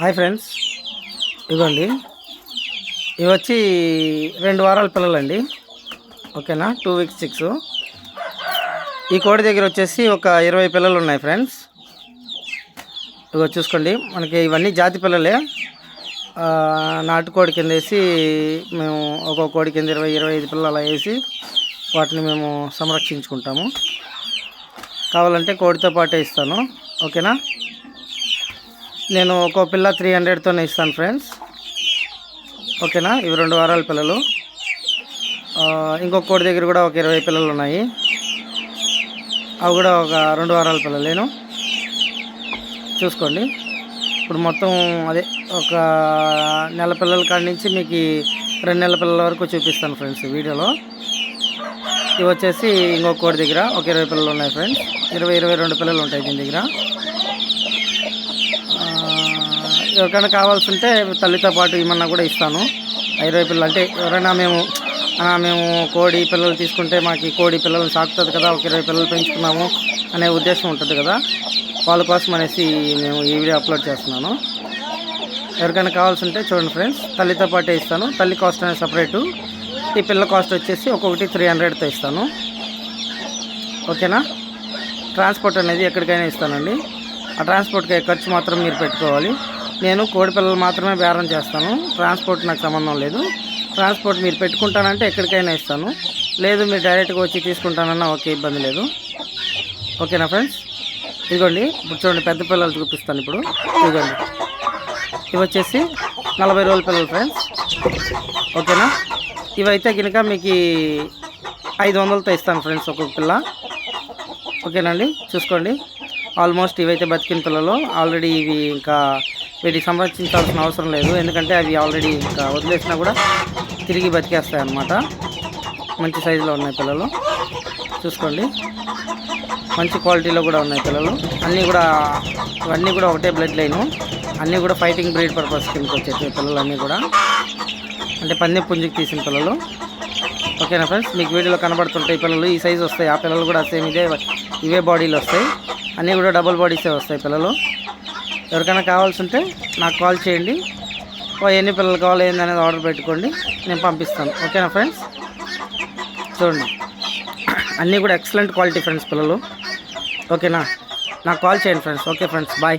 Hi friends. ఇదిగోండి. ఇవి వచ్చి రెండు వారాల పిల్లలండి. ఓకేనా? టూ వీక్స్ సిక్స్ ఈ కోడి దగ్గర వచ్చేసి ఒక ఇరవై పిల్లలు ఉన్నాయి ఫ్రెండ్స్. ఇగో చూసుకోండి. మనకి ఇవన్నీ జాతి పిల్లలే. నాటుకోడి కింద వేసి మేము ఒక్కొక్క కోడి కింద ఇరవై ఇరవై ఐదు పిల్లలు అలా వేసి వాటిని మేము సంరక్షించుకుంటాము. కావాలంటే కోడితో పాటే ఇస్తాను. ఓకేనా? నేను ఒక్కో పిల్ల త్రీ హండ్రెడ్తోనే ఇస్తాను ఫ్రెండ్స్ ఓకేనా? ఇవి రెండు వారాల పిల్లలు. ఇంకొక కోడి దగ్గర కూడా ఒక ఇరవై పిల్లలు ఉన్నాయి. అవి కూడా ఒక రెండు వారాల పిల్లలేను చూసుకోండి. ఇప్పుడు మొత్తం అదే ఒక నెల పిల్లల కాడి నుంచి మీకు రెండు నెలల పిల్లల వరకు చూపిస్తాను ఫ్రెండ్స్ వీడియోలో. ఇవి వచ్చేసి ఇంకొక కోడి దగ్గర ఒక ఇరవై పిల్లలు ఉన్నాయి ఫ్రెండ్స్ ఇరవై ఇరవై రెండు పిల్లలు ఉంటాయి దీని దగ్గర. ఎవరికైనా కావాల్సి ఉంటే తల్లితో పాటు ఏమన్నా కూడా ఇస్తాను. ఆ ఇరవై పిల్లలు అంటే ఎవరైనా మేము మేము కోడి పిల్లలు తీసుకుంటే మాకు ఈ కోడి పిల్లలు సాకుతుంది కదా ఒక ఇరవై పిల్లలు పెంచుకున్నాము అనే ఉద్దేశం ఉంటుంది కదా. వాళ్ళ కోసం అనేసి మేము ఈ వీడియో అప్లోడ్ చేస్తున్నాను. ఎవరికైనా కావాల్సి ఉంటే చూడండి ఫ్రెండ్స్ తల్లితో పాటే ఇస్తాను. తల్లి కాస్ట్ అనేది సపరేటు. ఈ పిల్ల కాస్ట్ వచ్చేసి ఒక్కొక్కటి త్రీ హండ్రెడ్తో ఇస్తాను. ఓకేనా? ట్రాన్స్పోర్ట్ అనేది ఎక్కడికైనా ఇస్తానండి. ఆ ట్రాన్స్పోర్ట్కి ఖర్చు మాత్రం మీరు పెట్టుకోవాలి. నేను కోడి పిల్లలు మాత్రమే బేరం చేస్తాను. ట్రాన్స్పోర్ట్ నాకు సంబంధం లేదు. ట్రాన్స్పోర్ట్ మీరు పెట్టుకుంటానంటే ఎక్కడికైనా ఇస్తాను. లేదు మీరు డైరెక్ట్గా వచ్చి తీసుకుంటానన్నా ఓకే ఇబ్బంది లేదు. ఓకేనా ఫ్రెండ్స్ ఇదిగోండి ఇప్పుడు చూడండి పెద్ద పిల్లలు చూపిస్తాను ఇప్పుడు. ఇదిగోండి. ఇవి వచ్చేసి నలభై రోజుల పిల్లలు ఫ్రెండ్స్ ఓకేనా? ఇవైతే కనుక మీకు ఐదు వందలతో ఇస్తాను ఫ్రెండ్స్ ఒక్కొక్క పిల్ల. ఓకేనండి? చూసుకోండి. ఆల్మోస్ట్ ఇవైతే బతికిన పిల్లలు ఆల్రెడీ ఇవి ఇంకా వీటికి సంరక్షించాల్సిన అవసరం లేదు. ఎందుకంటే అవి ఆల్రెడీ ఇంకా వదిలేసినా కూడా తిరిగి బతికేస్తాయి అన్నమాట మంచి సైజులో ఉన్నాయి పిల్లలు. చూసుకోండి. మంచి క్వాలిటీలో కూడా ఉన్నాయి పిల్లలు. అన్నీ కూడా ఇవన్నీ కూడా ఒకటే బ్లడ్ లైను. అన్నీ కూడా ఫైటింగ్ బ్రీడ్ పర్పస్ కిందకి వచ్చేటి పిల్లలు అన్నీ కూడా. అంటే పందెం పుంజుకి తీసిన పిల్లలు. ఓకేనా ఫ్రెండ్స్? మీకు వీడియోలో కనబడుతుంటాయి పిల్లలు. ఈ సైజు వస్తాయి. ఆ పిల్లలు కూడా సేమ్ ఇదే ఇవే బాడీలు వస్తాయి. అన్నీ కూడా డబుల్ బాడీసే వస్తాయి పిల్లలు. ఎవరికైనా కావాల్సి ఉంటే నాకు కాల్ చేయండి. ఎన్ని పిల్లలు కావాలి ఏంది అనేది ఆర్డర్ పెట్టుకోండి. నేను పంపిస్తాను. ఓకేనా ఫ్రెండ్స్ చూడండి. అన్నీ కూడా ఎక్సలెంట్ క్వాలిటీ ఫ్రెండ్స్ పిల్లలు. ఓకేనా? నాకు కాల్ చేయండి ఫ్రెండ్స్ ఓకే ఫ్రెండ్స్ బాయ్